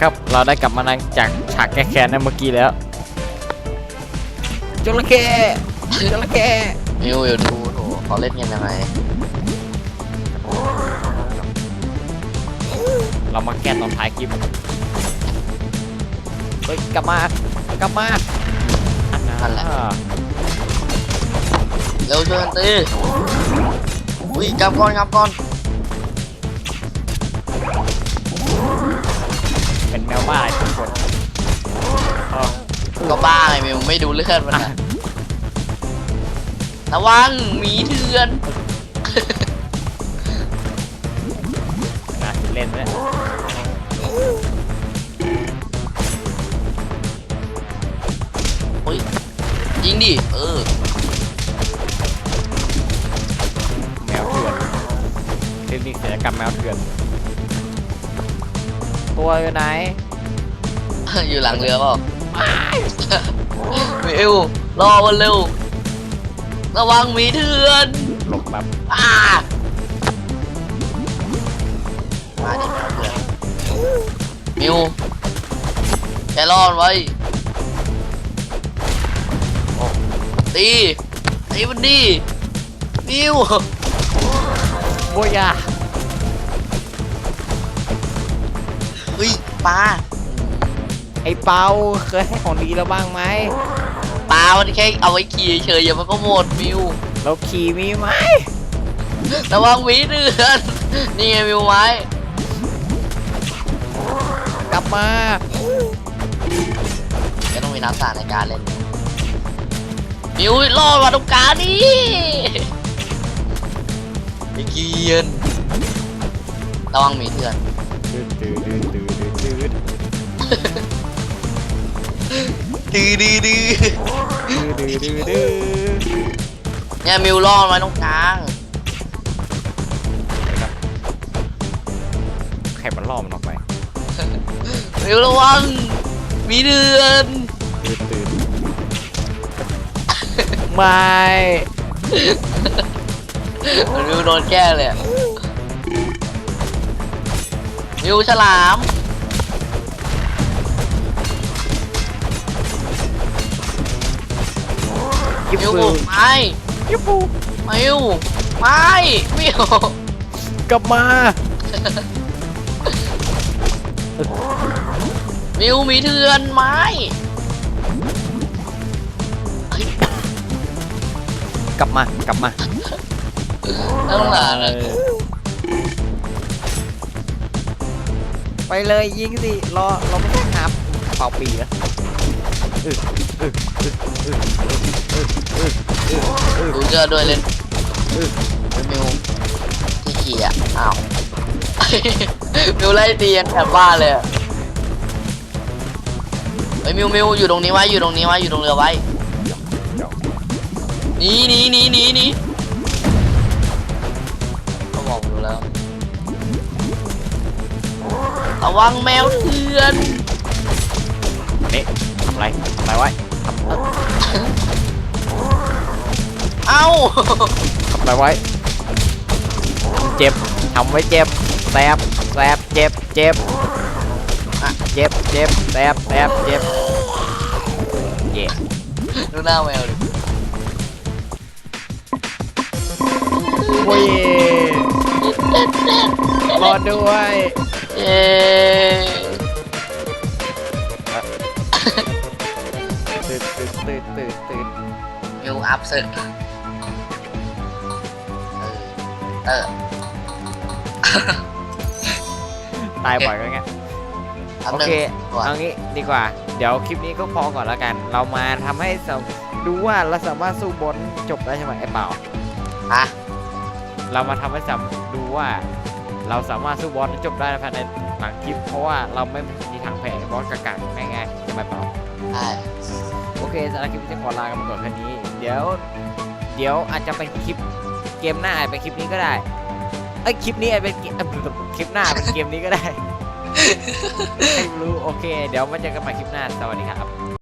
ครับ เราได้กลับมาจากฉากแก้แค้นนะเมื่อกี้แล้วจระเข้จระเข้มิวอยู่ดูโถเขาเล่นกันยังไงเรามาแก้ตอนท้ายคลิปเฮ้ยกลับมากลับมาอันนั้นเร็วช่วยกันตีอุ้ยกลับก่อนกลับก่อน บ้าอะไรทุกคนเออก็บ้าไงมิวไม่ดูเลือดมันนะระวังหมีเถื่อน นะเล่นเลยอุ้ยยิงดิ เออ แมวเถื่อนเทคนิคศิลปกรรมแมวเถื่อนตัวอยู่ไหน อยู่หลังเรือเปล่ามิวรอมันเร็ว ระวังหมีเถื่อนหลบแบบอ่ามาดิแมวเถื่อนมิวแกรอดไว้โอ้ตีตีมันดีมิวโบยาเฮ้ยปลา ไอ้เปาเคยให้ของดีแล้วบ้างไหมปลามันแค่เอาไว้ขี่เฉยๆอย่ามันก็หมดมิวเราขี่มีไหมระวังหมีเดือนนี่ไงมิวไม้กลับมาก็ต้องมีน้ำสาดในการเล่นมิวรอดมาตรงกลางนี่ไอ้เกียนระวังหมีเถื่อนดืดดืดดืดดื ดดืดดื้อดื้อดื้อดืดดืดดืดเนี่ยมิวรอดมาตรงกลางใครมันล่อมันออกไปมิวระวังหมีเดือนดืดดืดไม่มันมิวโดนแก้เลยอะมิวฉลาม ยิบมิวปูบุกไม้ยิบปูมิวไม้มิวกลับมามิวมีเถื่อนไม้กลับมากลับมาต้องหลานเลยไปเลยยิงสิรอเราไม่ได้หาเป่าปีแล้ วดูเจอด้วยเล่นมิวที่ขี่อะอ้าวมิวไล่ตีกันแถบบ้านเลยอะเฮ้ยมิวมิวอยู่ตรงนี้ไว้อยู่ตรงนี้ไว้อยู่ตรงเรือไว้หนีหนีหนีหนีหนีเขาบอกดูแล้วระวังแมวเถื่อนนี่ ทำไรทำไรไว้ทำเอ้อเอ้าทำไรไว้ เจ็บทำไว้เจ็บแสบแสบเจ็บเจ็บอะเจ็บเจ็บแสบแสบเจ็บเย่ดูหน้าแมวดิโอ้ยรอด้วยเย้ ตื่นตื่นตื่นตื่นตื่นมิวอัพเสร็จเออเออตายบ่อยก็งั้นอัพโอหนึ่งเคก่อนเอางี้ดีกว่า เดี๋ยวคลิปนี้ก็พอก่อนแล้วกัน เรามาทำให้สาดูว่า เราสามารถสู้บอลจบได้ใช่ไหมไอ้เปล่าอะเรามาทำให้สามดูว่าเราสามารถสู้บอลจบได้ภายใน หลังคลิปเพราะว่าเราไม่มีทางแพ้บอลกากๆง่ายๆใช่ไหมเปล่าใช่โอเคสำหรับคลิปนี้ขอลากันไปก่อนแค่นี้ เดี๋ยว เดี๋ยวอาจจะเป็นคลิปเกมหน้าอาจเป็นคลิปนี้ก็ได้เอ้ยคลิปนี้อาจเป็นเกมเอ้ยคลิปหน้าเป็นเกมนี้ก็ได้ไม่รู้โอเค เดี๋ยวมาเจอกันใหม่คลิปหน้าสวัสดีครับ